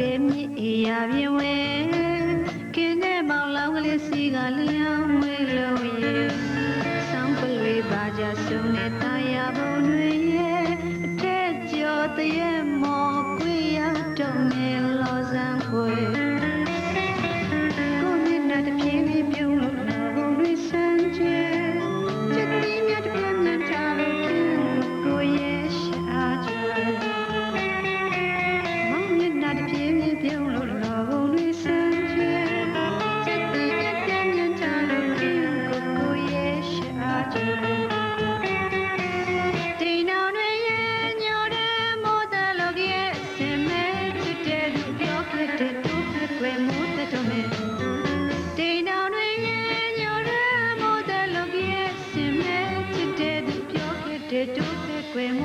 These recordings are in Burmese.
တဲ့မြစ်အေရပြင်းဝဲခင်းတဲ့မောင်လောင်းကလေးစီကလျောင်းဝဲလုံးရဲ့ဆောင်းပလွေပါကြဆုံတဲ့တာယာဘုံတွေရဲ့အထက်ကျော်တရဲ့မ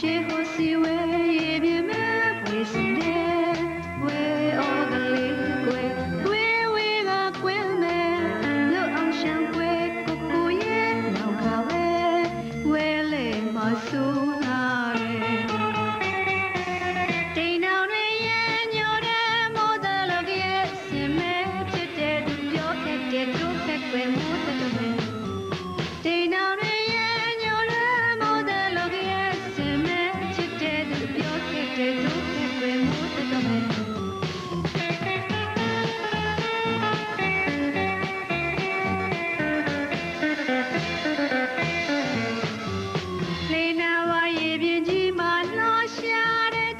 She was the way you move, listen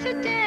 today.